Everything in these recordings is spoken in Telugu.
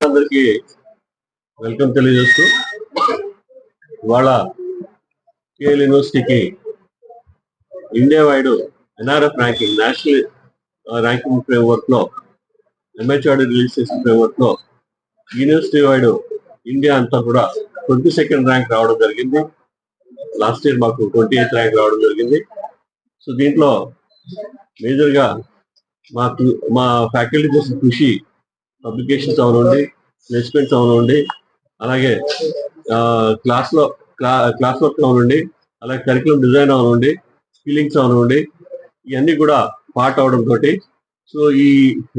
అందరికి వెల్కమ్ తెలియజేస్తూ ఇవాళ కేఎల్ యూనివర్సిటీకి India wide NRF ranking national ranking ఫ్రేమ్వర్క్లో MHRD release చేసిన ఫ్రేమ్వర్క్లో యూనివర్సిటీ వైడ్ ఇండియా అంతా కూడా ట్వంటీ సెకండ్ ర్యాంక్ రావడం జరిగింది. లాస్ట్ ఇయర్ మాకు ట్వంటీ ఎయిత్ ర్యాంక్ రావడం జరిగింది. సో దీంట్లో మేజర్గా మా మాకు మా ఫ్యాకల్టీ చేసిన కృషి పబ్లికేషన్స్ అవనండి ప్లేస్మెంట్స్ అవనండి అలాగే క్లాస్లో క్లాస్ వర్క్ అవనండి అలాగే కరికులం డిజైన్ అవనండి స్కిల్లింగ్స్ అవనండి ఇవన్నీ కూడా పార్ట్ అవడం తోటి సో ఈ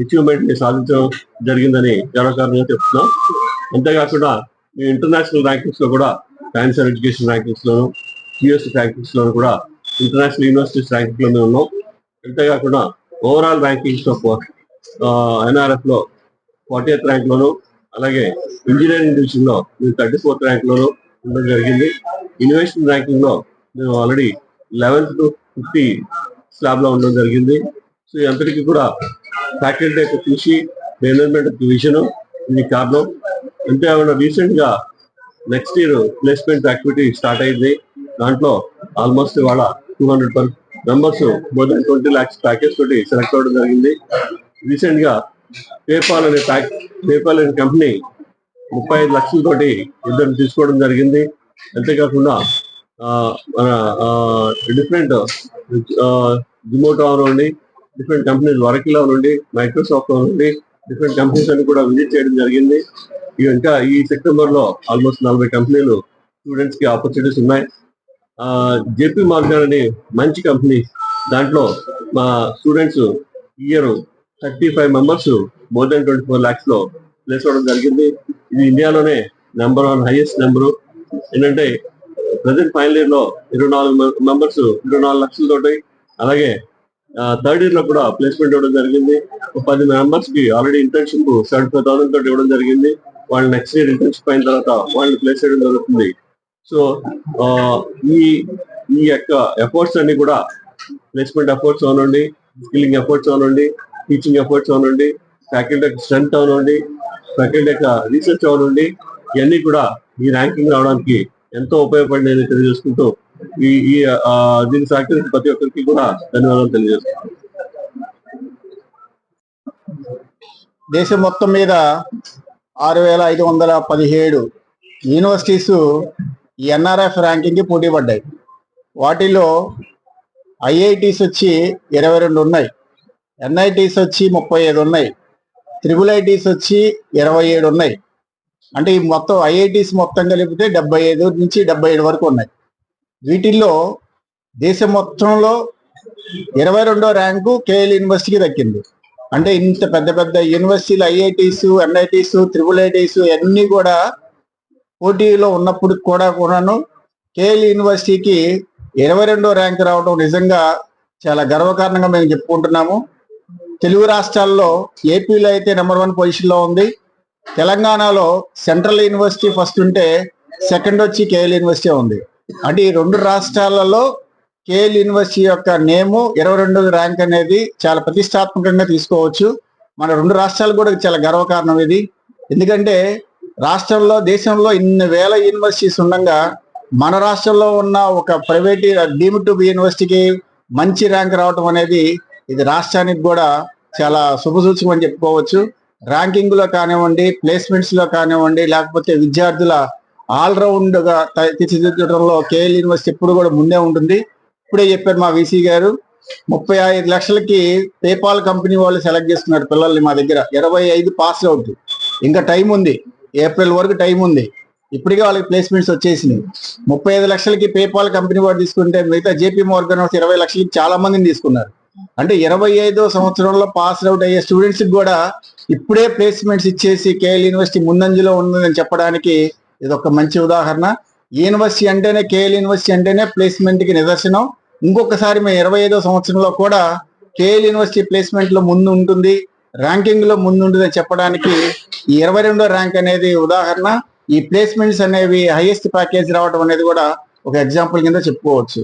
అచీవ్మెంట్ని సాధించడం జరిగిందని గర్వకారణంగా చెప్తున్నాం. అంతేకాకుండా మేము ఇంటర్నేషనల్ ర్యాంకింగ్స్లో కూడా సైన్స్ అండ్ ఎడ్యుకేషన్ ర్యాంకింగ్స్ లోను యూఎస్ ర్యాంకింగ్స్ లోను కూడా ఇంటర్నేషనల్ యూనివర్సిటీస్ ర్యాంకింగ్లోనే ఉన్నాం. అంతేకాకుండా ఓవరాల్ ర్యాంకింగ్స్లో ఎన్ఆర్ఎఫ్లో ఫార్టీ ఎయిత్ ర్యాంక్ లోను అలాగే ఇంజనీరింగ్ డివిజన్లో మేము థర్టీ ఫోర్త్ ర్యాంక్ లోను ఉండడం జరిగింది. ఇన్నోవేషన్ ర్యాంకింగ్లో మేము ఆల్రెడీ లెవెన్త్ టు ఫిఫ్టీ స్లాబ్లో ఉండడం జరిగింది. సో ఈ అంతటికి కూడా ఫ్యాకల్టీ యొక్క కృషి మేనేజ్మెంట్ యొక్క విజన్ ఇది కారణం. అంతేకాకుండా రీసెంట్గా next year placement activity start అయింది. దాంట్లో ఆల్మోస్ట్ ఇవాళ two hundred per members more than twenty lakhs package తోటి సెలెక్ట్ అవ్వడం జరిగింది. రీసెంట్గా పేపాల్ అనే ప్యాక్ పేపాల్ అనే కంపెనీ ముప్పై ఐదు లక్షలతోటి ఇద్దరు తీసుకోవడం జరిగింది. అంతేకాకుండా మన డిఫరెంట్ జిమోటో నుండి డిఫరెంట్ కంపెనీస్ వరకిలో నుండి మైక్రోసాఫ్ట్ నుండి డిఫరెంట్ కంపెనీస్ అన్ని కూడా విజిట్ చేయడం జరిగింది. ఇవి ఇంకా ఈ సెప్టెంబర్లో ఆల్మోస్ట్ నలభై కంపెనీలు స్టూడెంట్స్కి ఆపర్చునిటీస్ ఉన్నాయి. జేపీ మార్గన్ అనే మంచి కంపెనీ దాంట్లో మా students year thirty five members more then twenty four లాక్స్లో place అవ్వడం జరిగింది. ఇది ఇండియాలోనే నెంబర్ వన్ హైయెస్ట్ నెంబరు. ఏంటంటే ప్రజెంట్ ఫైనల్ ఇయర్లో ఇరవై నాలుగు మెంబర్స్ ఇరవై నాలుగు లక్షల తోటి అలాగే థర్డ్ ఇయర్లో కూడా ప్లేస్మెంట్ ఇవ్వడం జరిగింది. పది మెంబర్స్కి already internship seventy five thousand తోటి ఇవ్వడం జరిగింది. వాళ్ళు నెక్స్ట్ ఇయర్ ఇంటర్న్షిప్ అయిన తర్వాత వాళ్ళని ప్లేస్ చేయడం జరుగుతుంది. సో ఈ ఈ యొక్క ఎఫర్ట్స్ అన్ని కూడా ప్లేస్మెంట్ ఎఫర్ట్స్ అవనండి స్కిల్లింగ్ ఎఫర్ట్స్ అవనండి. టీచింగ్ ఎఫర్ట్స్ అవనండి ఫ్యాకల్టీ యొక్క స్ట్రెంత్ అవనండి ఫ్యాకల్టీ యొక్క రీసెర్చ్ అవనండి ఇవన్నీ కూడా ఈ ర్యాంకింగ్ రావడానికి ఎంతో ఉపయోగపడినది తెలియజేసుకుంటూ ఈ ఈ ఆ, దీనికి సహకరించిన ప్రతి ఒక్కరికి కూడా ధన్యవాదాలు తెలియజేస్తున్నాను. దేశం మొత్తం మీద ఆరు వేల ఐదు వందల పదిహేడు యూనివర్సిటీస్ ఈ ఎన్ఆర్ఎఫ్ ర్యాంకింగ్కి పోటీ పడ్డాయి వాటిలో ఐఐటీస్ వచ్చి ఇరవై రెండు ఉన్నాయి. ఎన్ఐటీస్ వచ్చి ముప్పై ఐదు ఉన్నాయి. త్రిబుల్ ఐటీస్ వచ్చి ఇరవై ఏడు ఉన్నాయి. అంటే ఈ మొత్తం ఐఐటీస్ మొత్తం కలిపితే డెబ్బై ఐదు నుంచి డెబ్బై ఏడు వరకు ఉన్నాయి. వీటిల్లో దేశం మొత్తంలో ఇరవై రెండో ర్యాంకు కేఎల్ యూనివర్సిటీకి దక్కింది. అంటే ఇంత పెద్ద పెద్ద యూనివర్సిటీలు ఐఐటీస్ ఎన్ఐటీస్ త్రిబుల్ ఐటీస్ అన్నీ కూడా పోటీలో ఉన్నప్పుడు కూడా కూడాను కేఎల్ యూనివర్సిటీకి ఇరవై రెండో ర్యాంక్ రావడం నిజంగా చాలా గర్వకారణంగా మేము చెప్పుకుంటున్నాము. తెలుగు రాష్ట్రాల్లో ఏపీలో అయితే నెంబర్ వన్ పొజిషన్లో ఉంది. తెలంగాణలో సెంట్రల్ యూనివర్సిటీ ఫస్ట్ ఉంటే సెకండ్ వచ్చి కేఎల్ యూనివర్సిటీ ఉంది. అంటే ఈ రెండు రాష్ట్రాలలో కేఎల్ యూనివర్సిటీ యొక్క నేము ఇరవై రెండు ర్యాంక్ అనేది చాలా ప్రతిష్టాత్మకంగా తీసుకోవచ్చు. మన రెండు రాష్ట్రాలు కూడా చాలా గర్వకారణం ఇది. ఎందుకంటే రాష్ట్రంలో దేశంలో ఇన్ని వేల యూనివర్సిటీస్ ఉండగా మన రాష్ట్రంలో ఉన్న ఒక ప్రైవేట్ డీమ్ టు బి యూనివర్సిటీకి మంచి ర్యాంక్ రావటం అనేది ఇది రాష్ట్రానికి కూడా చాలా శుభసూచకం అని చెప్పుకోవచ్చు. ర్యాంకింగ్లో కానివ్వండి ప్లేస్మెంట్స్లో కానివ్వండి లేకపోతే విద్యార్థుల ఆల్రౌండ్గా తీర్చిదిద్దడంలో కేఎల్ యూనివర్సిటీ ఎప్పుడు కూడా ముందే ఉంటుంది. ఇప్పుడే చెప్పారు మా వీసీ గారు. ముప్పై ఐదు లక్షలకి పేపాల్ కంపెనీ వాళ్ళు సెలెక్ట్ చేస్తున్నారు పిల్లల్ని మా దగ్గర. ఇరవై ఐదు పాస్ అవుట్. ఇంకా టైం ఉంది. ఏప్రిల్ వరకు టైం ఉంది. ఇప్పటికే వాళ్ళకి ప్లేస్మెంట్స్ వచ్చేసినాయి. ముప్పై ఐదు లక్షలకి పేపాల్ కంపెనీ వాడు తీసుకుంటే మిగతా జేపీ మోర్గన్ ఇరవై లక్షలకి చాలా మందిని తీసుకున్నారు. అంటే ఇరవై ఐదో సంవత్సరంలో పాస్ అవుట్ అయ్యే స్టూడెంట్స్ కూడా ఇప్పుడే ప్లేస్మెంట్స్ ఇచ్చేసి కేఎల్ యూనివర్సిటీ ముందంజలో ఉందని చెప్పడానికి ఇది ఒక మంచి ఉదాహరణ. యూనివర్సిటీ అంటేనే కేఎల్ యూనివర్సిటీ అంటేనే ప్లేస్మెంట్కి నిదర్శనం. ఇంకొకసారి మేము ఇరవై ఐదో సంవత్సరంలో కూడా కేఎల్ యూనివర్సిటీ ప్లేస్మెంట్లో ముందు ఉంటుంది ర్యాంకింగ్లో ముందు ఉంటుంది అని చెప్పడానికి ఈ ఇరవై రెండో ర్యాంక్ అనేది ఉదాహరణ. ఈ ప్లేస్మెంట్స్ అనేవి హైయెస్ట్ ప్యాకేజ్ రావడం అనేది కూడా ఒక ఎగ్జాంపుల్ కింద చెప్పుకోవచ్చు.